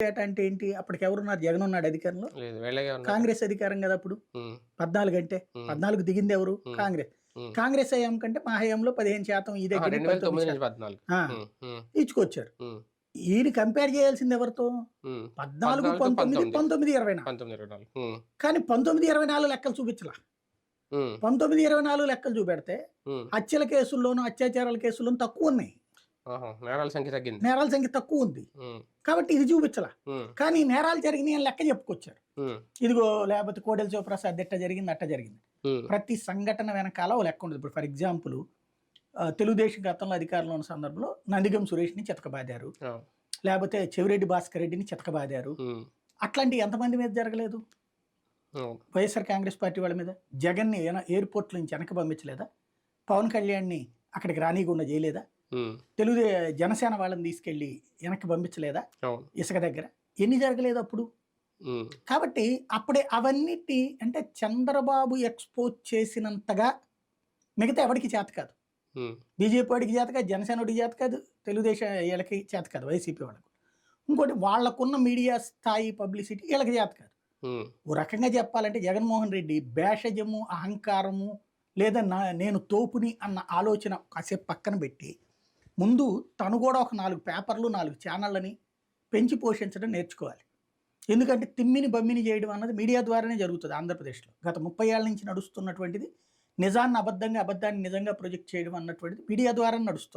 Data అంటే ఏంటి? అప్పటికి ఎవరున్నారు జగన్ ఉన్నాడు అధికారంలో. ఉన్నారు. కాంగ్రెస్ అధికారం కదా అప్పుడు? పద్నాలుగు అంటే. పద్నాలుగు దిగింది ఎవరు. కాంగ్రెస్. కాంగ్రెస్ హయాం కంటే మా హయాంలో పదిహేను శాతం ఇచ్చుకొచ్చారు. ఉమ్, ఈయన కంపేర్ చేయాల్సింది ఎవరితో. పద్నాలుగు పంతొమ్మిది పంతొమ్మిది. ఇరవై నాలుగు. కానీ పంతొమ్మిది ఇరవై నాలుగు లెక్కలు చూపించలా. పంతొమ్మిది ఇరవై నాలుగు లెక్కలు చూపెడితే. హత్యల కేసుల్లోనూ అత్యాచారాల కేసుల్లోనూ తక్కువ ఉన్నాయి. నేరాల సంఖ్య తగ్గింది. నేరాల సంఖ్య తక్కువ ఉంది. కాబట్టి ఇది చూపించలా. కానీ నేరాలు జరిగినాయి అని లెక్క చెప్పుకొచ్చారు. ఇదిగో లేకపోతే కోడెల శివప్రసాద్ ఎట్ట జరిగింది అట్ట జరిగింది. ప్రతి సంఘటన వెనకాల ఓ లెక్క ఉంటుంది ఇప్పుడు ఫర్ ఎగ్జాంపుల్ తెలుగుదేశం గతంలో అధికారంలో ఉన్న సందర్భంలో నందిగం సురేష్ని చితకబాదారు. లేకపోతే చెవిరెడ్డి భాస్కర్ రెడ్డిని చితకబాదారు. ఉమ్, అట్లాంటి ఎంతమంది మీద జరగలేదు? వైఎస్ఆర్ కాంగ్రెస్ పార్టీ వాళ్ళ మీద? జగన్ని ఎయిర్పోర్ట్ నుంచి వెనక పంపించలేదా? పవన్ కళ్యాణ్ని అక్కడికి రానియకుండా చేయలేదా? తెలుగు జనసేన వాళ్ళని తీసుకెళ్ళి వెనక్కి పంపించలేదా? ఇసుక దగ్గర. ఎన్ని జరగలేదు అప్పుడు? కాబట్టి అప్పుడే అవన్నిటి అంటే చంద్రబాబు ఎక్స్పోజ్ చేసినంతగా మిగతా ఎవరికి చేత కాదు. బీజేపీ వాడికి చేత కాదు జనసేన వాడికి చేత కాదు తెలుగుదేశం వీళ్ళకి చేత కాదు వైసీపీ వాళ్ళకు. ఇంకోటి వాళ్ళకున్న మీడియా స్థాయి పబ్లిసిటీ వీళ్ళకి చేత కాదు. ఓ రకంగా చెప్పాలంటే జగన్మోహన్ రెడ్డి భేషజము అహంకారము లేదా నా నేను తోపుని అన్న ఆలోచన కాసేపు పక్కన పెట్టి ముందు తను కూడా ఒక నాలుగు పేపర్లు నాలుగు ఛానళ్ళని పెంచి పోషించడం నేర్చుకోవాలి. ఎందుకంటే తిమ్మిని బమ్మిని చేయడం అన్నది మీడియా ద్వారానే జరుగుతుంది ఆంధ్రప్రదేశ్లో. గత ముప్పై ఏళ్ళ నుంచి నడుస్తున్నటువంటిది నిజాన్ని అబద్ధంగా అబద్ధాన్ని నిజంగా ప్రొజెక్ట్ చేయడం అన్నటువంటిది మీడియా ద్వారా నడుస్తుంది.